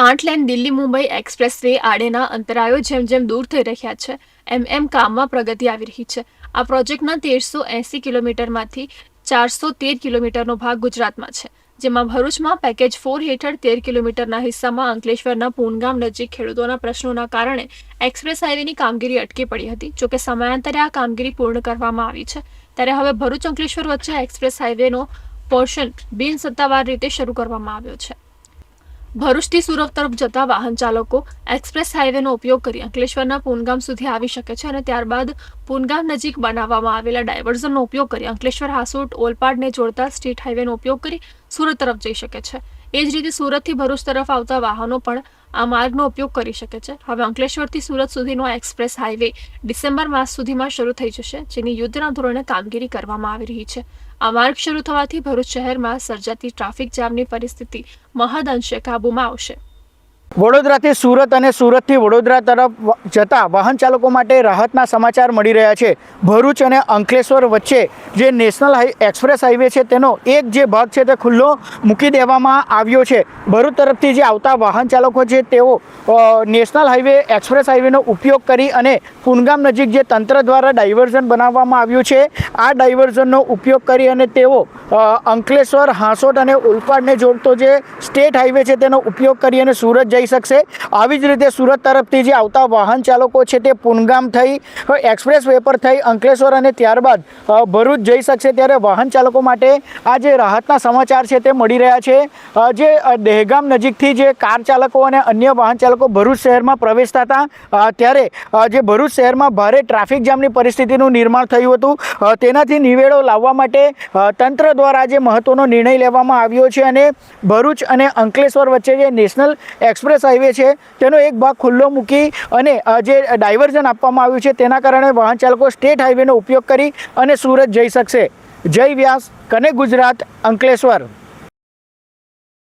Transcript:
આઠ lane Delhi Mumbai express way આડેના અંતરાયો જેમ જેમ દૂર થઈ રહ્યા છે, એમ એમ કામમાં પ્રગતિ આવી રહી છે. આ પ્રોજેક્ટના તેરસો એંસી કિલોમીટરમાંથી ચારસો તેર કિલોમીટરનો ભાગ ગુજરાતમાં છે, જેમાં ભરૂચમાં પેકેજ ફોર હેઠળ તેર કિલોમીટરના હિસ્સામાં અંકલેશ્વરના પૂનગામ નજીક ખેડૂતોના પ્રશ્નોના કારણે એક્સપ્રેસ હાઈવેની કામગીરી અટકી પડી હતી. જોકે સમયાંતરે આ કામગીરી પૂર્ણ કરવામાં આવી છે, ત્યારે હવે ભરૂચ અંકલેશ્વર વચ્ચે એક્સપ્રેસ હાઈવેનો પોર્શન બિન સત્તાવાર રીતે શરૂ કરવામાં આવ્યો છે. ભરૂચથી સુરત તરફ જતા વાહન ચાલકો એક્સપ્રેસ હાઈવેનો ઉપયોગ કરી અંકલેશ્વરના પૂનગામ સુધી આવી શકે છે અને ત્યારબાદ પૂનગામ નજીક બનાવવામાં આવેલા ડાયવર્ઝનનો ઉપયોગ કરી અંકલેશ્વર હાસોટ, ઓલપાડને જોડતા સ્ટેટ હાઈવેનો ઉપયોગ કરી સુરત તરફ જઈ શકે છે. એ જ રીતે સુરતથી ભરૂચ તરફ આવતા વાહનો પણ આ માર્ગનો ઉપયોગ કરી શકે છે. હવે અંકલેશ્વરથી સુરત સુધીનો એક્સપ્રેસ હાઈવે ડિસેમ્બર માસ સુધીમાં શરૂ થઈ જશે, જેની યુદ્ધના ધોરણે કામગીરી કરવામાં આવી રહી છે. આ માર્ગ શરૂ થવાથી ભરૂચ શહેરમાં સર્જાતી ટ્રાફિક જામની પરિસ્થિતિ મહદ અંશે કાબૂમાં આવશે. વડોદરાથી સુરત અને સુરતથી વડોદરા તરફ જતા વાહન ચાલકો માટે રાહતના સમાચાર મળી રહ્યા છે. ભરૂચ અને અંકલેશ્વર વચ્ચે જે નેશનલ એક્સપ્રેસ હાઈવે છે તેનો એક જે ભાગ છે તે ખુલ્લો મૂકી દેવામાં આવ્યો છે. ભરૂચ તરફથી જે આવતા વાહન ચાલકો છે તેઓ નેશનલ હાઈવે, એક્સપ્રેસ હાઈવેનો ઉપયોગ કરી અને પુનગામ નજીક જે તંત્ર દ્વારા ડાયવર્ઝન બનાવવામાં આવ્યું છે, આ ડાયવર્ઝનનો ઉપયોગ કરી અને તેઓ અંકલેશ્વર, હાંસોટ અને ઉલપાડને જોડતો જે સ્ટેટ હાઈવે છે તેનો ઉપયોગ કરી અને સુરત જઈ શકશે. આવી જ રીતે સુરત તરફથી જે આવતા વાહન ચાલકો છે તે પુનગામ થઈ એક્સપ્રેસ વે પર થઈ, અંકલેશ્વર અને ત્યારબાદ ભરૂચ જઈ શકશે. ત્યારે વાહન ચાલકો માટે આ જે રાહતના સમાચાર છે તે મળી રહ્યા છે. જે દહેગામ નજીકથી જે કાર ચાલકો અને અન્ય વાહન ચાલકો ભરૂચ શહેરમાં પ્રવેશતા હતા ત્યારે જે ભરૂચ શહેરમાં ભારે ટ્રાફિક જામની પરિસ્થિતિનું નિર્માણ થયું હતું. તેનાથી નિવેડો લાવવા માટે તંત્ર દ્વારા જે મહત્વનો નિર્ણય લેવામાં આવ્યો છે અને ભરૂચ અને અંકલેશ્વર વચ્ચે જે નેશનલ એક્સપ્રેસ હાઈવે છે, તેનો એક ભાગ ખુલ્લો મૂકી અને જે ડાયવર્ઝન આપવામાં આવ્યું છે, તેના કારણે વાહન ચાલકો સ્ટેટ હાઈવેનો ઉપયોગ કરી અને સુરત જઈ શકશે. જય વ્યાસ, કને ગુજરાત, અંકલેશ્વર?